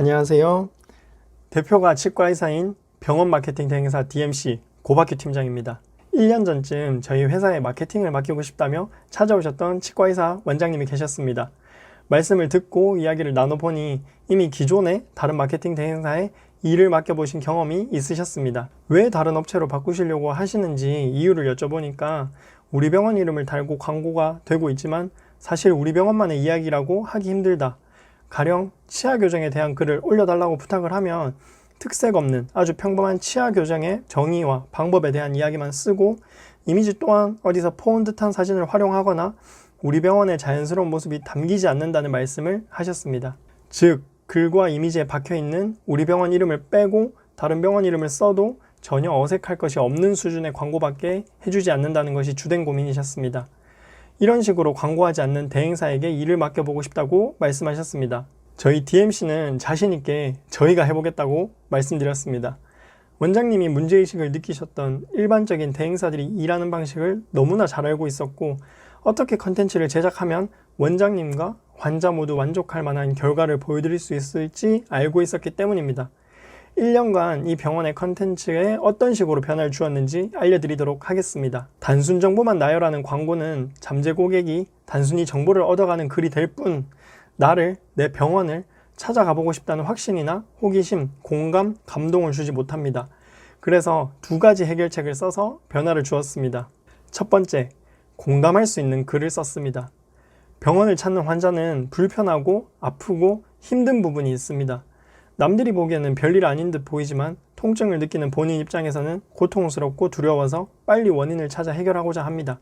안녕하세요. 대표가 치과의사인 병원 마케팅 대행사 DMC 고박규 팀장입니다. 1년 전쯤 저희 회사에 마케팅을 맡기고 싶다며 찾아오셨던 치과의사 원장님이 계셨습니다. 말씀을 듣고 이야기를 나눠보니 이미 기존에 다른 마케팅 대행사에 일을 맡겨보신 경험이 있으셨습니다. 왜 다른 업체로 바꾸시려고 하시는지 이유를 여쭤보니까 우리 병원 이름을 달고 광고가 되고 있지만 사실 우리 병원만의 이야기라고 하기 힘들다. 가령 치아 교정에 대한 글을 올려달라고 부탁을 하면 특색 없는 아주 평범한 치아 교정의 정의와 방법에 대한 이야기만 쓰고 이미지 또한 어디서 포온 듯한 사진을 활용하거나 우리 병원의 자연스러운 모습이 담기지 않는다는 말씀을 하셨습니다. 즉, 글과 이미지에 박혀 있는 우리 병원 이름을 빼고 다른 병원 이름을 써도 전혀 어색할 것이 없는 수준의 광고밖에 해주지 않는다는 것이 주된 고민이셨습니다. 이런 식으로 광고하지 않는 대행사에게 일을 맡겨보고 싶다고 말씀하셨습니다. 저희 DMC는 자신있게 저희가 해보겠다고 말씀드렸습니다. 원장님이 문제의식을 느끼셨던 일반적인 대행사들이 일하는 방식을 너무나 잘 알고 있었고 어떻게 컨텐츠를 제작하면 원장님과 환자 모두 만족할 만한 결과를 보여드릴 수 있을지 알고 있었기 때문입니다. 1년간 이 병원의 컨텐츠에 어떤 식으로 변화를 주었는지 알려드리도록 하겠습니다. 단순 정보만 나열하는 광고는 잠재 고객이 단순히 정보를 얻어가는 글이 될 뿐 나를, 내 병원을 찾아가 보고 싶다는 확신이나 호기심, 공감, 감동을 주지 못합니다. 그래서 두 가지 해결책을 써서 변화를 주었습니다. 첫 번째, 공감할 수 있는 글을 썼습니다. 병원을 찾는 환자는 불편하고 아프고 힘든 부분이 있습니다. 남들이 보기에는 별일 아닌 듯 보이지만 통증을 느끼는 본인 입장에서는 고통스럽고 두려워서 빨리 원인을 찾아 해결하고자 합니다.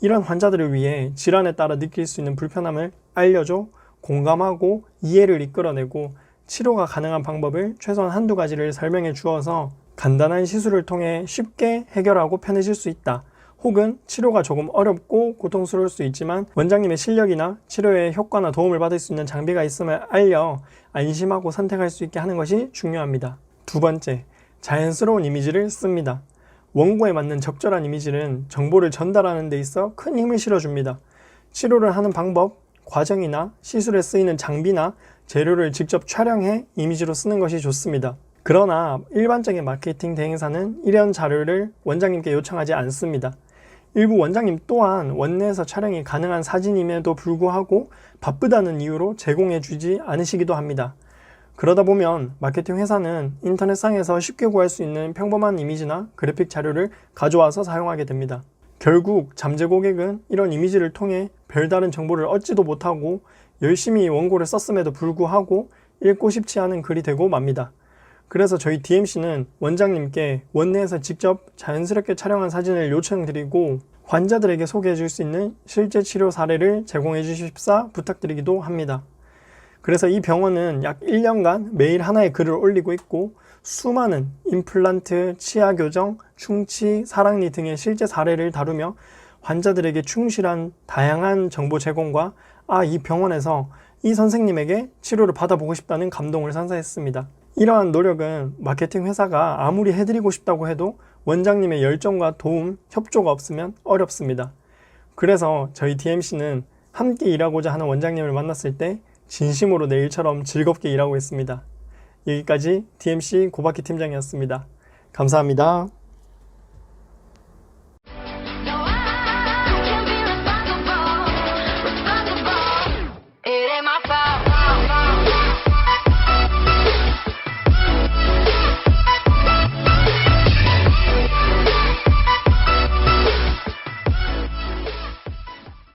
이런 환자들을 위해 질환에 따라 느낄 수 있는 불편함을 알려줘 공감하고 이해를 이끌어내고 치료가 가능한 방법을 최소한 한두 가지를 설명해 주어서 간단한 시술을 통해 쉽게 해결하고 편해질 수 있다. 혹은 치료가 조금 어렵고 고통스러울 수 있지만 원장님의 실력이나 치료에 효과나 도움을 받을 수 있는 장비가 있음을 알려 안심하고 선택할 수 있게 하는 것이 중요합니다. 두 번째, 자연스러운 이미지를 씁니다. 원고에 맞는 적절한 이미지는 정보를 전달하는 데 있어 큰 힘을 실어줍니다. 치료를 하는 방법, 과정이나 시술에 쓰이는 장비나 재료를 직접 촬영해 이미지로 쓰는 것이 좋습니다. 그러나 일반적인 마케팅 대행사는 이런 자료를 원장님께 요청하지 않습니다. 일부 원장님 또한 원내에서 촬영이 가능한 사진임에도 불구하고 바쁘다는 이유로 제공해 주지 않으시기도 합니다. 그러다 보면 마케팅 회사는 인터넷상에서 쉽게 구할 수 있는 평범한 이미지나 그래픽 자료를 가져와서 사용하게 됩니다. 결국 잠재 고객은 이런 이미지를 통해 별다른 정보를 얻지도 못하고 열심히 원고를 썼음에도 불구하고 읽고 싶지 않은 글이 되고 맙니다. 그래서 저희 DMC는 원장님께 원내에서 직접 자연스럽게 촬영한 사진을 요청드리고 환자들에게 소개해 줄 수 있는 실제 치료 사례를 제공해 주십사 부탁드리기도 합니다. 그래서 이 병원은 약 1년간 매일 하나의 글을 올리고 있고 수많은 임플란트, 치아 교정, 충치, 사랑니 등의 실제 사례를 다루며 환자들에게 충실한 다양한 정보 제공과 아, 이 병원에서 이 선생님에게 치료를 받아보고 싶다는 감동을 선사했습니다. 이러한 노력은 마케팅 회사가 아무리 해드리고 싶다고 해도 원장님의 열정과 도움, 협조가 없으면 어렵습니다. 그래서 저희 DMC는 함께 일하고자 하는 원장님을 만났을 때 진심으로 내 일처럼 즐겁게 일하고 있습니다. 여기까지 DMC 고바키 팀장이었습니다. 감사합니다.